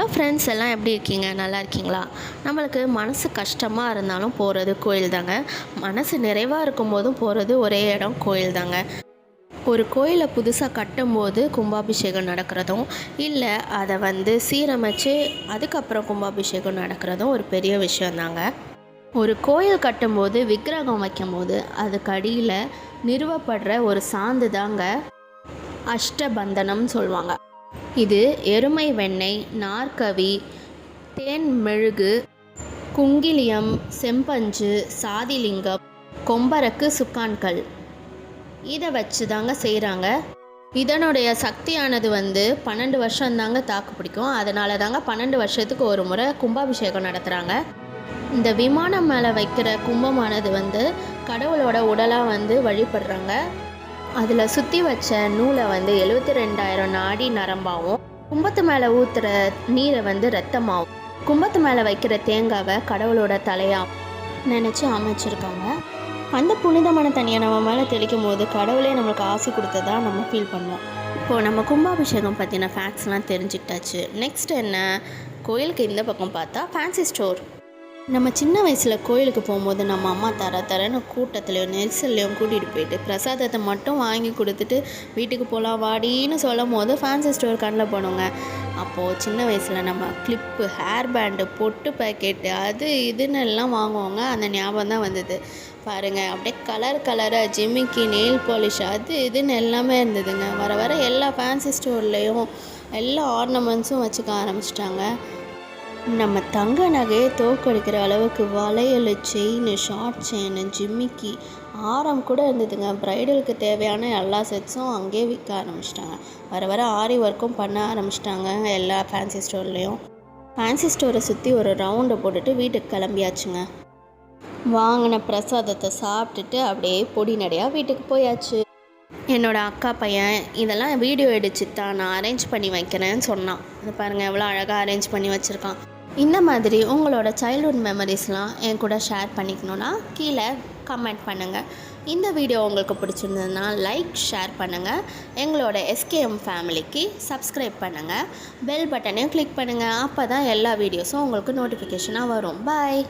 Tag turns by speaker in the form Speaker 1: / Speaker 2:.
Speaker 1: hello friends எல்லாம் எப்படி இருக்கீங்க நல்லா இருக்கீங்களா நம்மளுக்கு மனசு கஷ்டமாக இருந்தாலும் போகிறது கோயில் தாங்க மனசு நிறைவாக இருக்கும்போதும் போகிறது ஒரே இடம் கோயில் தாங்க ஒரு கோயிலை புதுசாக கட்டும்போது கும்பாபிஷேகம் நடக்கிறதும் இல்லை அதை வந்து சீரமைச்சு அதுக்கப்புறம் கும்பாபிஷேகம் நடக்கிறதும் ஒரு பெரிய விஷயந்தாங்க ஒரு கோயில் கட்டும்போது விக்கிரகம் வைக்கும்போது அதுக்கு அடியில் நிறுவப்படுற ஒரு சாந்து தாங்க அஷ்டபந்தனம்னு சொல்லுவாங்க இது எருமை வெண்ணெய் நார்கவி தேன் மெழுகு குங்கிலியம் செம்பஞ்சு சாதிலிங்கம் கொம்பரக்கு சுக்கான்கள் இதை வச்சு தாங்க செய்கிறாங்க இதனுடைய சக்தியானது வந்து பன்னெண்டு வருஷம் தாங்க தாக்கு பிடிக்கும் அதனால தாங்க பன்னெண்டு வருஷத்துக்கு ஒரு முறை கும்பாபிஷேகம் நடத்துகிறாங்க இந்த விமானம் மேலே வைக்கிற கும்பமானது வந்து கடவுளோட உடலாக வந்து வழிபடுறாங்க அதில் சுற்றி வச்ச நூலை வந்து எழுபத்தி ரெண்டாயிரம் நாடி நரம்பாகவும் கும்பத்து மேலே ஊற்றுற நீரை வந்து ரத்தமாகவும் கும்பத்து மேலே வைக்கிற தேங்காவை கடவுளோட தலையாக நினச்சி அமைச்சிருக்காங்க அந்த புனிதமான தண்ணியை நம்ம மேலே தெளிக்கும் போது கடவுளே நம்மளுக்கு ஆசை கொடுத்ததா நம்ம ஃபீல் பண்ணோம் இப்போது நம்ம கும்பாபிஷேகம் பற்றின ஃபேக்ட்ஸ்லாம் தெரிஞ்சுக்கிட்டாச்சு நெக்ஸ்ட் என்ன கோயிலுக்கு இந்த பக்கம் பார்த்தா ஃபேன்சி ஸ்டோர் நம்ம சின்ன வயசில் கோயிலுக்கு போகும்போது நம்ம அம்மா தர தரன்னு கூட்டத்துலேயும் நெரிசல்லையும் கூட்டிகிட்டு போயிட்டு பிரசாதத்தை மட்டும் வாங்கி கொடுத்துட்டு வீட்டுக்கு போகலாம் வாடின்னு சொல்லும் போது ஃபேன்சி ஸ்டோர் கண்ணில் போனோங்க அப்போது சின்ன வயசில் நம்ம கிளிப்பு ஹேர் பேண்டு பொட்டு பேக்கெட்டு அது இதுன்னு எல்லாம் வாங்குவோங்க அந்த ஞாபகம் தான் வந்தது பாருங்கள் அப்படியே கலர் கலராக ஜிமிக்கி நெயில் பாலிஷ் அது இதுன்னு எல்லாமே இருந்ததுங்க வர வர எல்லா ஃபேன்சி ஸ்டோர்லேயும் எல்லா ஆர்னமெண்ட்ஸும் வச்சுக்க ஆரம்பிச்சிட்டாங்க நம்ம தங்க நகையை தோக்கடிக்கிற அளவுக்கு வளையல் செயின் ஷார்ட் செயின் ஜிம்மிக்கு ஆரம் கூட இருந்ததுங்க ப்ரைடலுக்கு தேவையான எல்லா செட்ஸும் அங்கேயே விற்க ஆரம்பிச்சிட்டாங்க வர வர ஆரி ஒர்க்கும் பண்ண ஆரம்பிச்சிட்டாங்க எல்லா ஃபேன்சி ஸ்டோர்லேயும் ஃபேன்சி ஸ்டோரை சுற்றி ஒரு ரவுண்டை போட்டுட்டு வீட்டுக்கு கிளம்பியாச்சுங்க வாங்கின பிரசாதத்தை சாப்பிட்டுட்டு அப்படியே பொடி நடையாக வீட்டுக்கு போயாச்சு என்னோடய அக்கா பையன் இதெல்லாம் வீடியோ எடுத்து தான் நான் அரேஞ்ச் பண்ணி வைக்கிறேன்னு சொன்னான் அது பாருங்கள் எவ்வளோ அழகாக அரேஞ்ச் பண்ணி வச்சுருக்கான் இந்த மாதிரி உங்களோட சைல்ட்ஹுட் மெமரிஸ்லாம் என் கூட ஷேர் பண்ணிக்கணுன்னா கீழே கமெண்ட் பண்ணுங்கள் இந்த வீடியோ உங்களுக்கு பிடிச்சிருந்ததுன்னா லைக் ஷேர் பண்ணுங்கள் எங்களோட எஸ்கேஎம் ஃபேமிலிக்கு சப்ஸ்கிரைப் பண்ணுங்கள் பெல் பட்டனையும் கிளிக் பண்ணுங்கள் அப்போ தான் எல்லா வீடியோஸும் உங்களுக்கு நோட்டிஃபிகேஷனாக வரும் பாய்